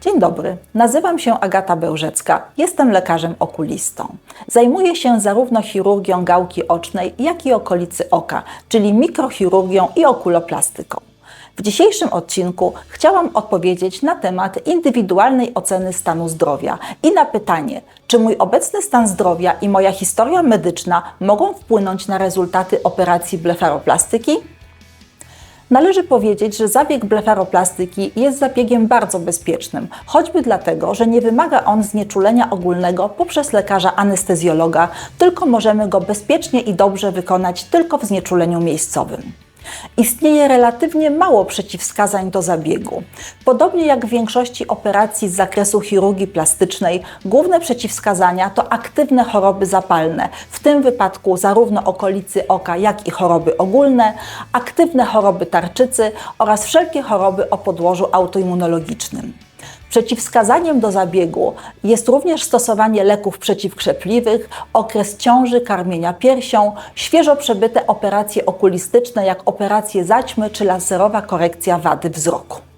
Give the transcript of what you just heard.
Dzień dobry, nazywam się Agata Bełżecka, jestem lekarzem okulistą. Zajmuję się zarówno chirurgią gałki ocznej, jak i okolicy oka, czyli mikrochirurgią i okuloplastyką. W dzisiejszym odcinku chciałam odpowiedzieć na temat indywidualnej oceny stanu zdrowia i na pytanie, czy mój obecny stan zdrowia i moja historia medyczna mogą wpłynąć na rezultaty operacji blefaroplastyki? Należy powiedzieć, że zabieg blefaroplastyki jest zabiegiem bardzo bezpiecznym, choćby dlatego, że nie wymaga on znieczulenia ogólnego poprzez lekarza anestezjologa, tylko możemy go bezpiecznie i dobrze wykonać tylko w znieczuleniu miejscowym. Istnieje relatywnie mało przeciwwskazań do zabiegu. Podobnie jak w większości operacji z zakresu chirurgii plastycznej, główne przeciwwskazania to aktywne choroby zapalne, w tym wypadku zarówno okolicy oka, jak i choroby ogólne, aktywne choroby tarczycy oraz wszelkie choroby o podłożu autoimmunologicznym. Przeciwwskazaniem do zabiegu jest również stosowanie leków przeciwkrzepliwych, okres ciąży, karmienia piersią, świeżo przebyte operacje okulistyczne jak operacje zaćmy czy laserowa korekcja wady wzroku.